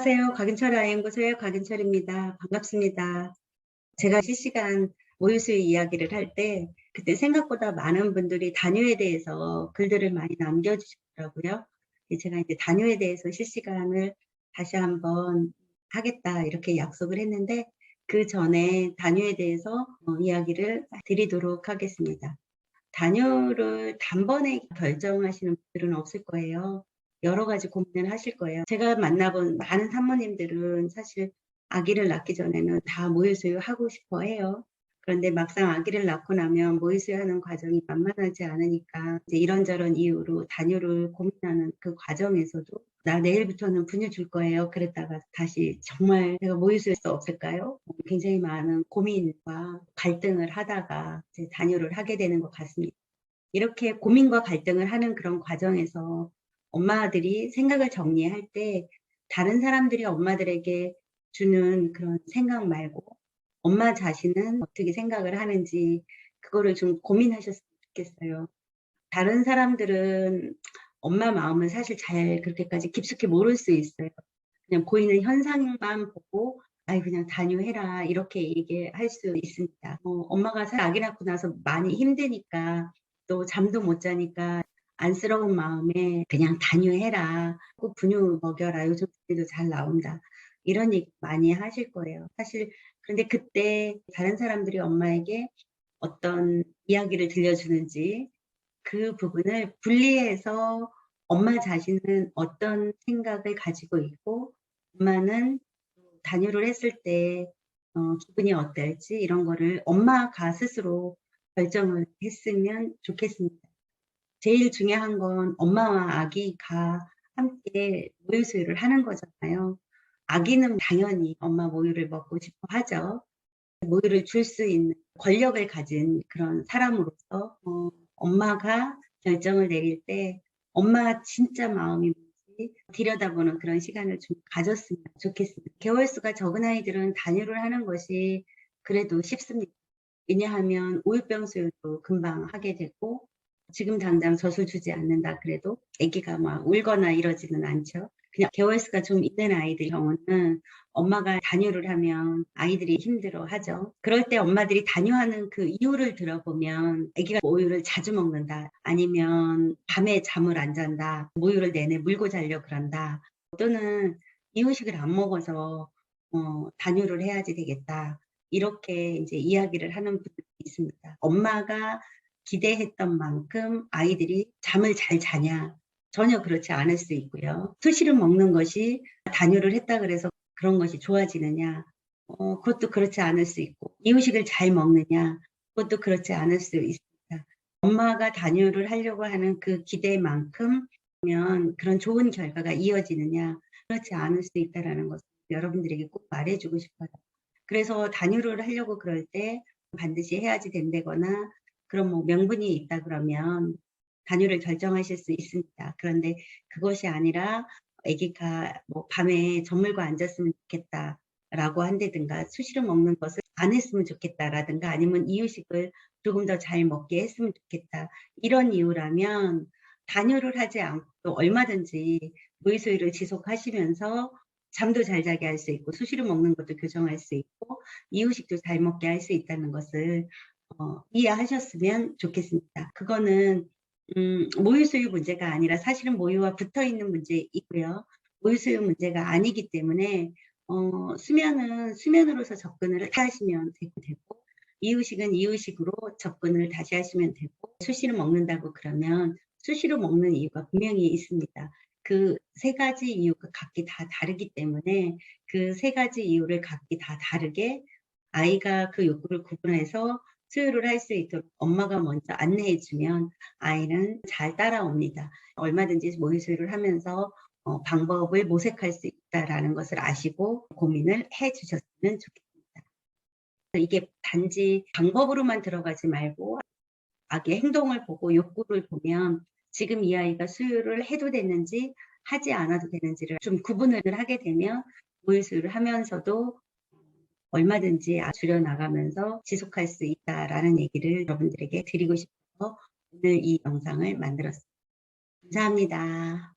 안녕하세요. 곽인철 아이연구소의 곽인철입니다. 반갑습니다. 제가 실시간 모유수유 이야기를 할 때 그때 생각보다 많은 분들이 단유에 대해서 글들을 많이 남겨주시더라고요. 제가 이제 단유에 대해서 실시간을 다시 한번 하겠다 이렇게 약속을 했는데 그 전에 단유에 대해서 어, 이야기를 드리도록 하겠습니다. 단유를 단번에 결정하시는 분들은 없을 거예요. 여러 가지 고민을 하실 거예요. 제가 만나본 많은 산모님들은 사실 아기를 낳기 전에는 다 모유수유 하고 싶어 해요. 그런데 막상 아기를 낳고 나면 모유수유하는 과정이 만만하지 않으니까 이제 이런저런 이유로 단유를 고민하는 그 과정에서도 나 내일부터는 분유 줄 거예요. 그랬다가 다시 정말 내가 모유수유할 수 없을까요? 굉장히 많은 고민과 갈등을 하다가 이제 단유를 하게 되는 것 같습니다. 이렇게 고민과 갈등을 하는 그런 과정에서 엄마들이 생각을 정리할 때 다른 사람들이 엄마들에게 주는 그런 생각 말고 엄마 자신은 어떻게 생각을 하는지 그거를 좀 고민하셨으면 좋겠어요. 다른 사람들은 엄마 마음을 사실 잘 그렇게까지 깊숙이 모를 수 있어요. 그냥 보이는 현상만 보고 아이 그냥 단유해라 이렇게 얘기할 수 있습니다. 어, 엄마가 아기 낳고 나서 많이 힘드니까 또 잠도 못 자니까 안쓰러운 마음에 그냥 단유해라. 꼭 분유 먹여라. 요즘 분유도 잘 나온다. 이런 얘기 많이 하실 거예요. 사실 그런데 그때 다른 사람들이 엄마에게 어떤 이야기를 들려주는지 그 부분을 분리해서 엄마 자신은 어떤 생각을 가지고 있고 엄마는 단유를 했을 때 어, 기분이 어떨지 이런 거를 엄마가 스스로 결정을 했으면 좋겠습니다. 제일 중요한 건 엄마와 아기가 함께 모유 수유를 하는 거잖아요. 아기는 당연히 엄마 모유를 먹고 싶어 하죠. 모유를 줄 수 있는 권력을 가진 그런 사람으로서 어, 엄마가 결정을 내릴 때 엄마 진짜 마음이 뭔지 들여다보는 그런 시간을 좀 가졌으면 좋겠습니다. 개월 수가 적은 아이들은 단유를 하는 것이 그래도 쉽습니다. 왜냐하면 우유병 수유도 금방 하게 되고 지금 당장 젖을 주지 않는다 그래도 아기가 막 울거나 이러지는 않죠. 그냥 개월수가 좀 있는 아이들 경우는 엄마가 단유를 하면 아이들이 힘들어 하죠. 그럴 때 엄마들이 단유하는 그 이유를 들어보면 아기가 모유를 자주 먹는다 아니면 밤에 잠을 안 잔다 모유를 내내 물고 자려 그런다 또는 이유식을 안 먹어서 어, 단유를 해야지 되겠다 이렇게 이제 이야기를 하는 분들이 있습니다. 엄마가 기대했던 만큼 아이들이 잠을 잘 자냐 전혀 그렇지 않을 수 있고요. 수시를 먹는 것이 단유를 했다 그래서 그런 것이 좋아지느냐 어, 그것도 그렇지 않을 수 있고 이유식을 잘 먹느냐 그것도 그렇지 않을 수 있습니다. 엄마가 단유를 하려고 하는 그 기대만큼 면 그런 좋은 결과가 이어지느냐 그렇지 않을 수 있다는 것을 여러분들에게 꼭 말해주고 싶어요. 그래서 단유를 하려고 그럴 때 반드시 해야지 된다거나 그런 뭐 명분이 있다 그러면 단유를 결정하실 수 있습니다. 그런데 그것이 아니라 아기가 뭐 밤에 전물과 앉았으면 좋겠다 라고 한다든가 수시로 먹는 것을 안 했으면 좋겠다라든가 아니면 이유식을 조금 더 잘 먹게 했으면 좋겠다 이런 이유라면 단유를 하지 않고 얼마든지 무의소유를 지속하시면서 잠도 잘 자게 할 수 있고 수시로 먹는 것도 교정할 수 있고 이유식도 잘 먹게 할 수 있다는 것을 어, 이해하셨으면 좋겠습니다. 그거는 음, 모유수유 문제가 아니라 사실은 모유와 붙어 있는 문제이고요. 모유수유 문제가 아니기 때문에 어, 수면은 수면으로서 접근을 하시면 되고 이유식은 이유식으로 접근을 다시 하시면 되고 수시로 먹는다고 그러면 수시로 먹는 이유가 분명히 있습니다. 그 세 가지 이유가 각기 다 다르기 때문에 그 세 가지 이유를 각기 다 다르게 아이가 그 욕구를 구분해서 수유를 할 수 있도록 엄마가 먼저 안내해 주면 아이는 잘 따라옵니다. 얼마든지 모유 수유를 하면서 어, 방법을 모색할 수 있다라는 것을 아시고 고민을 해 주셨으면 좋겠습니다. 이게 단지 방법으로만 들어가지 말고 아기의 행동을 보고 욕구를 보면 지금 이 아이가 수유를 해도 되는지 하지 않아도 되는지를 좀 구분을 하게 되면 모유 수유를 하면서도 얼마든지 줄여나가면서 지속할 수 있다라는 얘기를 여러분들에게 드리고 싶어서 오늘 이 영상을 만들었습니다. 감사합니다.